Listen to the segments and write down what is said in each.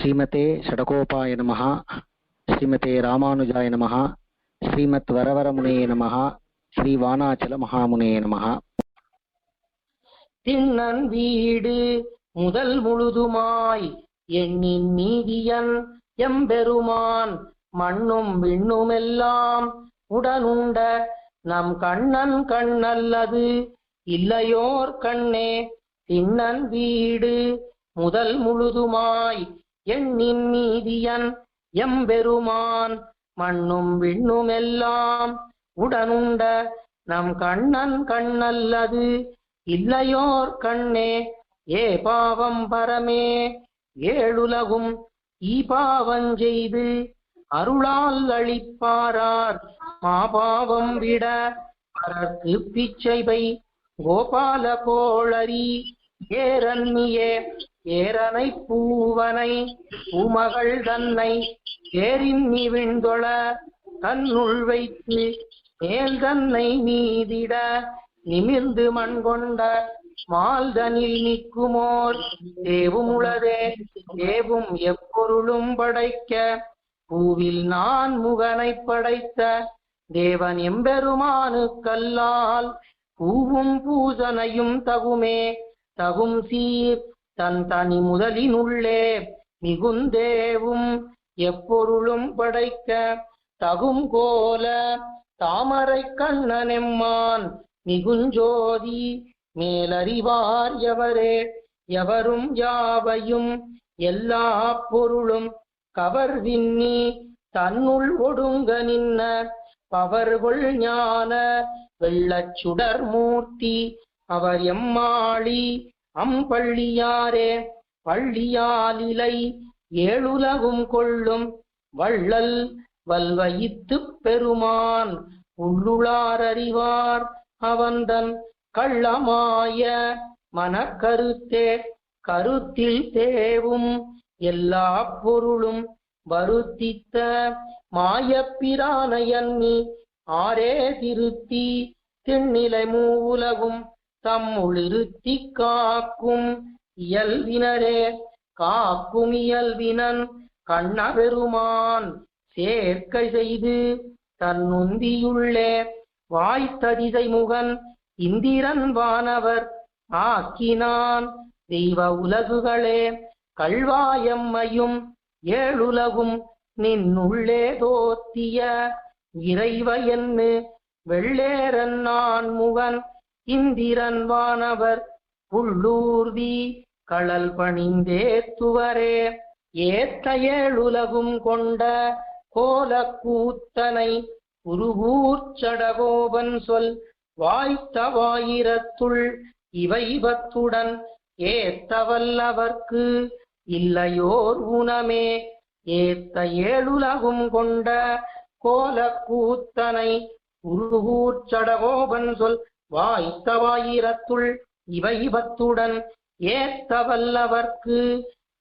ஸ்ரீமதே ஷடகோபாய நமः ஸ்ரீமதே ராமானுஜாய நமः ஸ்ரீமத் வரவரமுனே நமः ஸ்ரீ வானாச்சல மகாமுனே நமः திண்ணன் வீடு முதல் முழுதுமாய் எண்ணின் நீதியன் எம்பெருமான் மண்ணும் விண்ணுமெல்லாம் உடனுண்ட நம் கண்ணன் கண்ணல்லது இல்லையோர் கண்ணே திண்ணன் வீடு முதல் முழுதுமாய் எண்ணின் நீதியன் எம்பெருமான் மண்ணும் விண்ணுமெல்லாம் உடனுண்ட நம் கண்ணன் கண்ணல்லது இல்லையோர் கண்ணே ஏ பாவம் பரமே ஏழுலகும் ஈபாவஞ்செய்து அருளால் அளிப்பாரார். மாபாவம் விட பரர்க்கு பிச்சைவை கோபால கோளரி ஏரன்மியே ஏரனை பூவனை பூமகள் தன்னை ஏரின் நீ விண்தொழ தன்னுள் வைத்து மேல் தன்னை நீதிட நிமிர்ந்து மண் கொண்ட மால்தனில் நிற்குமோர் தேவும் உளதே தேவும் எப்பொருளும் படைக்க. பூவில் நான் முகனை படைத்த தேவன் எம்பெருமானு கல்லால் பூவும் பூசனையும் தகுமே தகும் சீர் தன் தனி முதலினுள்ளே மிகுந்தேவும் எப்பொருளும் படைக்க தகும் கோல தாமரை கண்ணனெம்மான் மிகுஞ்சோதி மேலறிவார் எவரே? எவரும் யாவையும் எல்லா பொருளும் கவர் விண்ணி தன்னுள் ஒடுங்க நின்ன பவர்கொள் ஞான வெள்ளச்சுடர் மூர்த்தி அவர் எம்மாளி அம்பள்ளியாரே பள்ளியாலிலை ஏழுலகும் கொள்ளும் வள்ளல் வல்வயித்து பெருமான் உள்ளுளார் அறிவார் அவந்தன் கள்ளமாய மனக்கருத்தே கருத்தில் தேவும் எல்லா பொருளும் வருத்தித்த மாயப்பிரானையன்னி ஆரே திருத்தி திண்ணிலை மூவுலகும் தம்முளிருத்தி காக்கும் இயல்பினரே காக்கும் இயல்பினன் கண்ணபெருமான் சேர்க்கை செய்து தன்னுந்தியுள்ளே வாய்த்ததிசை முகன் இந்திரன் வானவர் ஆக்கினான் தெய்வ உலகுகளே கல்வாயம்மையும் ஏழுலகும் நின்னுள்ளே தோத்திய இறைவ என்று வெள்ளேரன் நான் முகன் இந்திரன் வானவர் புள்ளூர்தி களல் பணிந்தேத்துவரே ஏத்த ஏழுலகும் கொண்ட கோல கூத்தனை உருகூர்ச்சடகோபன் சொல் வாய்த்த வாயிரத்துள் இவைபத்துடன் ஏத்தவல்லவர்க்கு இல்லையோர் உணமே. ஏத்த ஏழுலகும் கொண்ட கோல கூத்தனை உருகூர்ச்சடகோபன் சொல் வாய்த்த வாயிரத்துள் இவை பத்துடன் ஏத்தவல்லவர்க்கு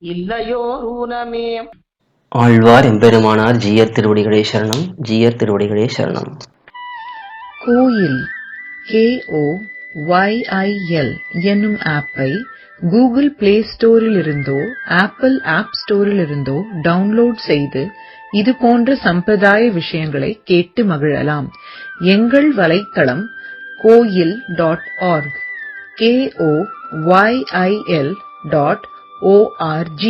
இல்லையோர் ஊனமே. ஆழ்வார் எம்பெருமானார் ஜீயர் திருவடிகளே சரணம் ஜீயர் திருவடிகளே சரணம். கோயில் கேஓ ஒய்ஐஎல் என்னும் ஆப்பை கூகுள் பிளே ஸ்டோரில் இருந்தோ ஆப்பிள் ஆப் ஸ்டோரில் இருந்தோ டவுன்லோட் செய்து இது போன்ற சம்பிரதாய விஷயங்களை கேட்டு மகிழலாம். எங்கள் வலைத்தளம் koyil.org. K-O-Y-I-L dot O-R-G.